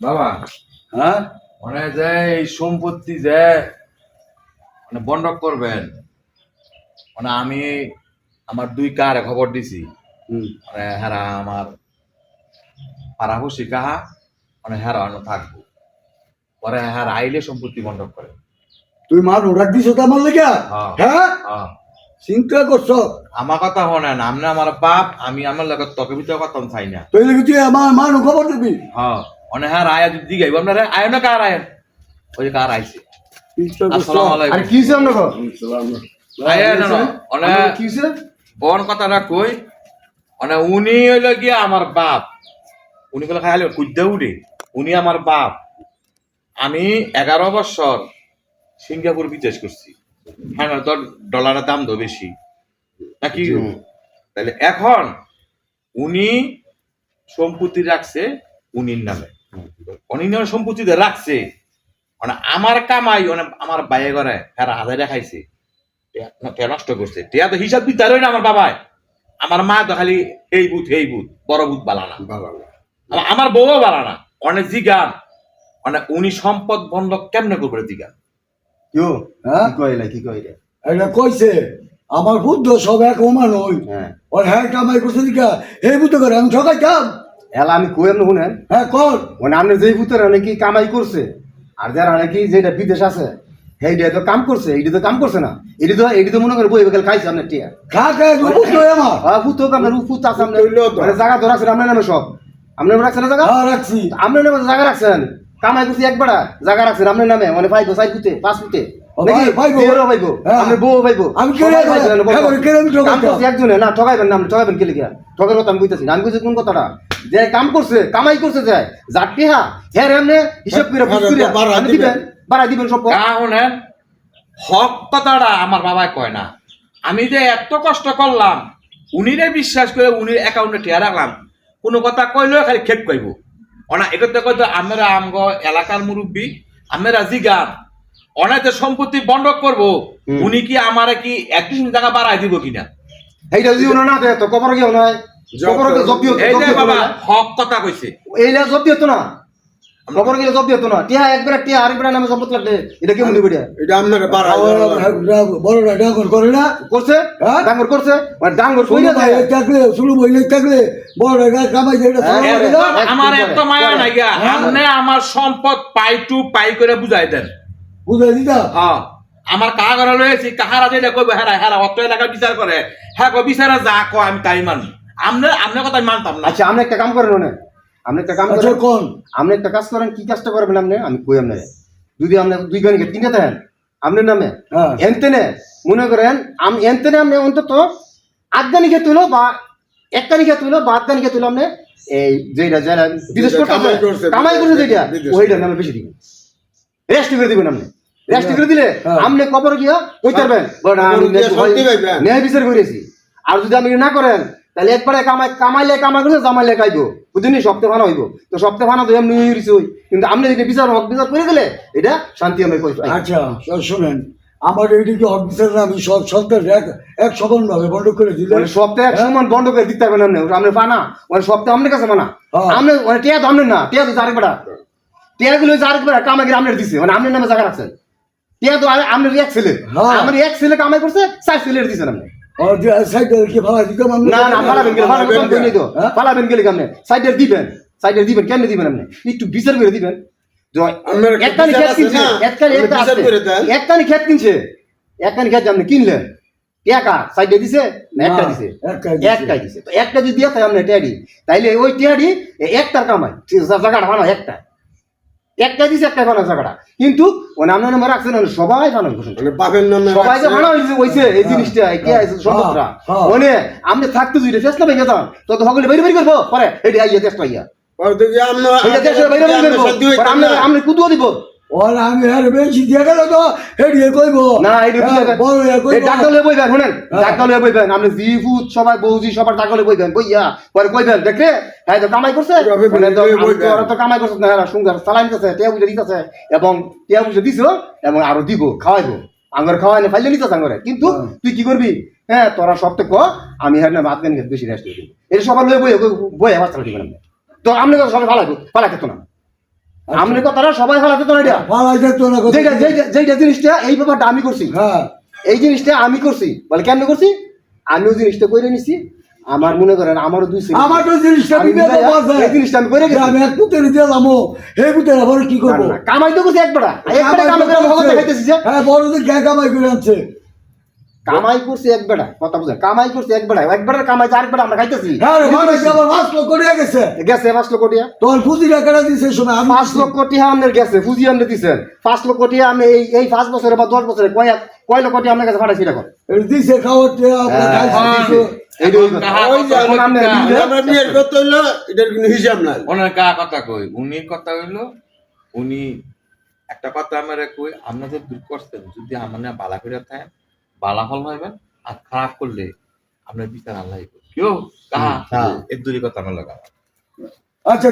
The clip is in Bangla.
বাবা হ্যাঁ? মানে যে এই সম্পত্তি যে মানে বন্ধক করবেন মানে আমি আমার দুই কারে খবর দিছি। মানে হেরা আমার পাড়াভুষি কাহা মানে হেরা অন্য থাকব। পরে হ্যাঁ আইলে সম্পত্তি বন্ধক করে। তুই মা রোডাক দিছ তো আমার লেগে? হ্যাঁ। হ্যাঁ? হ্যাঁ। চিন্তা করছ? আমার কথা শোনেন আপনি আমার বাপ আমি আমার লগত তকে ভিতরে কথা চাই না। তুই তুই আমার মানু খবর দিবি? হ্যাঁ। মানে হ্যাঁ আয়া যদি দিগাইব আপনারা আয় না কার আয়েন? ওই যে কার আইছে? আসসালামু আলাইকুম। আরে কি হইছে আপনার ঘর? আয়া না না। মানে কি কথাটা কই? মানে উনি হইল গিয়া আমার বাপ। উনি বলে খাইলে কুদ্দা উঠে। উনি আমার বাপ। আমি এগারো বছর সিঙ্গাপুর বিদেশ করছি। হ্যাঁ না তোর ডলারের দাম তো বেশি। নাকি? তাহলে এখন উনি সম্পত্তি রাখছে উনির নামে। নামে সম্পত্তিতে রাখছে মানে আমার কামাই মানে আমার বাইরে ঘরে হ্যাঁ হাজার দেখাইছে টিয়া নষ্ট করছে। টিয়া তো হিসাব বিদ্যার না আমার বাবাই আমার মা তো খালি এই বুথ এই বুথ বড় বুথ বালানা আমা- আমার বউও বালানা অনেক জিগান। মানে উনি সম্পদ বন্ধ কেমনে করবে জিগান? কিও? হ্যাঁ? কি কইলা, কি কইলা? এটা কইছে আমার বুদ্ধ সব এক ওমান হই হ্যাঁ। ওর হ্যাঁ কামাই করছে দিকা এই বুদ্ধ করে আমি ঠকাইতাম। এলা আমি কই আপনি শুনেন। হ্যাঁ কর। মানে আপনি যেই ভূতের নাকি কামাই করছে আর যারা নাকি যেটা বিদেশ আছে সেইটা তো কাম করছে এইটা তো কাম করছে না। এটি তো এটি তো মনে করে বই বেকাল খাইছে আপনার টিয়া। খা বুদ্ধ আমার। হোক আপনার আছে আপনার মানে জায়গা আপনার নামে সব? আপনার নামে রাখছেন না জায়গা? হ্যাঁ রাখছি। আপনার নামে জায়গা রাখছেন। কামাই করছি একবার জায়গা রাখছেন আপনার নামে। মানে পাইবো সাইড ফুটে পাঁচ পাইবো হ্যাঁ। হ্যাঁ, একজনে। না ঠকাইবেন না ঠকাইবেন কে লিখিয়া ঠকের কথা আমি না। আমি কইছি কোন কথাটা? যে কাম করছে কামাই করছে যায় যাটি হা হ্যাঁ এমনি হিসাব করে বুঝ করে আপনি দিবেন বাড়াই দিবেন সব কারণে হক কথাটা আমার বাবাই কয় না। আমি যে এত কষ্ট করলাম উনিরে বিশ্বাস করে উনির অ্যাকাউন্টে টিয়া রাখলাম কোনো কথা কইলেও খালি খেপ কইব। অনা এটাতে কইতো আমরা আমগ এলাকার মুরব্বী আমরা জিগান অনাতে সম্পত্তি বন্ধক করব উনি কি আমারে কি একদিন জায়গা বাড়াই দিব কিনা? এইটা যদি ওনা না দেয় তো কবর গিয়ে নয় কবর গিয়ে জব্দি হতো এই যে জব্দি হতো বাবা না হক কথা কইছে। এইটা জব্দি হতো না? কবর গেলে জব্দি হতো না? টিয়া একবার টিয়া আরেকবার নামে সম্পত্তি লাগলে এটা কেমন নিবে এটা? এটা আপনাকে বড়রা ডাঙ্গর করে না? করছে? ডাঙ্গর করছে? মানে ডাঙ্গর কইরা দেয়। থাকলে শুরু বইলে থাকলে বড়রা কামাই করে এটা সরল করে দাও। আমার এত মায়া নাই গা। আপনি আমার সম্পদ পাই টু পাই করে বুঝাই দেন। বুঝাই দিতাম হ্যাঁ। আমার কাহা ঘরে লয়েছি কাহারা যেটা কইবে হেরা হেরা অত এলাকা বিচার করে। হ্যাঁ বিচারে যা কো আমি তাই মানি। আমনে আমনে কথা আমি মানতাম না। আচ্ছা আপনি একটা কাম করেন ওনে আপনি একটা কাম আচ্ছা করেন। কোন? আপনি একটা কাজ করেন কি কাজটা করবেন আপনি? আমি কই আপনি যদি আপনি দুই গানি কিনে দেন আপনার নামে? হ্যাঁ। এনতেনে মনে করেন আমি এনতেনে আপনি অন্তত আধগানি খেতে হলো বা হলো বা আধগানি খেতে হলো আপনি এই যেটা যারা বিদেশ করতে কামাই করছে, যেটা। ওইটার নামে বেশি দিবেন। রেস্ট করে দিবেন আপনি। রেস্ট করে দিলে হ্যাঁ। আপনি কবর গিয়া কইতে পারবেন। ন্যায় বিচার করেছি। আর যদি আপনি না করেন তাহলে একবারে কামাই কামাইলে কামাই করছে জামাইলে খাইবো। বুঝলি? সপ্তাহে ফানা হইব। তো সপ্তাহে ফানা তো এমনি হইছে হই কিন্তু আপনি যদি বিচার হক বিচার করে দিলে এটা শান্তি আমি কই? আচ্ছা শুনেন আমার এইদিকে অফিসার আমি সব সরকার এক এক সমান ভাবে বন্ধ করে দিলে মানে সপ্তাহে এক সমান বন্ধ করে দিতে পারবেন আপনি আপনি পানা। মানে সপ্তাহে আপনার কাছে মানা হ্যাঁ। আপনি মানে টিয়া তো আপনার না টিয়া তো আরেক বেড়া। টিয়া গুলো হচ্ছে আরেক বেড়া কামাই করে আপনার দিছে। মানে আপনার নামে জায়গা রাখছেন। টিয়া তো আপনার এক ছেলে। হ্যাঁ। আমার এক ছেলে কামাই করছে চার ছেলে দিছেন আপনি ভালো পালাবেন গেলে কেমনে দিবেন দিবেন কেমনে দিবেন আপনি একটু বিচার করে দিবেন একটা একখানি খেত কিনছে একখানি একটা খেত কিনছে একখানি খেত আপনি কিনলেন টাকা সাইডে দিছে না একটা দিছে একটাই দিছে। একটাই তো একটা যদি দিয়ে আপনি টেয়ারি তাইলে ওই টেয়ারি একটার কামাই জায়গাটা বানাও একটা একটা দিছে একটা বানাও জায়গাটা কিন্তু মানে নাম নামে রাখছেন মানে সবাই বানান করছেন মানে বাপের নাম সবাই যে রাখছে। হয়েছে হইছে হইছে এই জিনিসটা কি আছে সম্পদটা। মানে আমি থাকতে যদি ফেসলা ভেঙে যান। তো তো হগলে বেরি বেরি করব? পরে এটা আইয়া দেশটা আইয়া আমরা- আমরা না। কুদুও দিব। ওর আমি আর বেশি দিয়ে গেল তো হেডিয়ে কইব না এটা হ্যাঁ, বড় হয়ে এই কইব ডাকলে বইবেন শুনেন হ্যাঁ। ডাকলে বইবেন আপনি জি ফুট সবাই বৌজি সবার ডাকলে বইবেন বইয়া পরে কইবেন দেখলে হ্যাঁ তো কামাই করছে তবে মানে তো বইবেন। আমি তো ওরা তো কামাই করছে না এরা সুন্দর চালাই নিতেছে টিয়া বুঝে দিতেছে এবং টিয়া বুঝে দিছিল এবং আরও দিব খাওয়াইবো আঙ্গর খাওয়াই না ফাইলে নিতেছে আঙ্গরে কিন্তু হ্যাঁ। তুই কি করবি হ্যাঁ তোরা সপ্তাহে ক আমি হ্যাঁ না গান বেশি রেস্ট এটা সবার লয়ে বই বই তো আপনি তো সবাই ভালো খেতো না কথাটা সবাই ফেলাতে তো এটা? পাড়ায় যেত না। যেটা যেটা জিনিসটা এই ব্যাপারটা আমি করছি। হ্যাঁ। এই জিনিসটা আমি করছি। বলে কেন করছি? আমিও জিনিসটা করে নিছি। আমার মনে করেন আমারও দুই ছেলে। আমার তো জিনিসটা বিবেক আছে। এই জিনিসটা আমি করে গেছি। আমি এক যাব। পুতের আবার কি করব? কামাই তো করছি একবারে। একবারে কামাই করে ভগবান দেখাইতেছি যে। হ্যাঁ কামাই করে আনছে। কামাই করছি এক বেড়া কথা বুঝেন কামাই করছি এক বেড়া এক বেড়ার কামাই চার বেড়া আমরা খাইতেছি। হ্যাঁ গেছে। গেছে পাঁচ লক্ষ টিয়া তোর পুঁজি টাকাটা দিছে সময় পাঁচ লক্ষ টিয়া আপনার গেছে ফুজি পাঁচ লক্ষ টিয়া আপনি এই এই পাঁচ বছরে বা দশ বছরে কয় কয় লক্ষ টিয়া কাছে পাঠাইছি দিছে খাওয়ার হ্যাঁ, হ্যাঁ। দিছে। এখন কই? উনি কথা হইল উনি একটা কথা আমার কই আপনাদের দূর করছেন যদি আমার না বালা করে থাকেন বালা ফল হইবেন আর খারাপ করলে আপনার বিচার আল্লাহ কেউ কাহা? হ্যাঁ। এর দূরে কথা আমার লাগা। আচ্ছা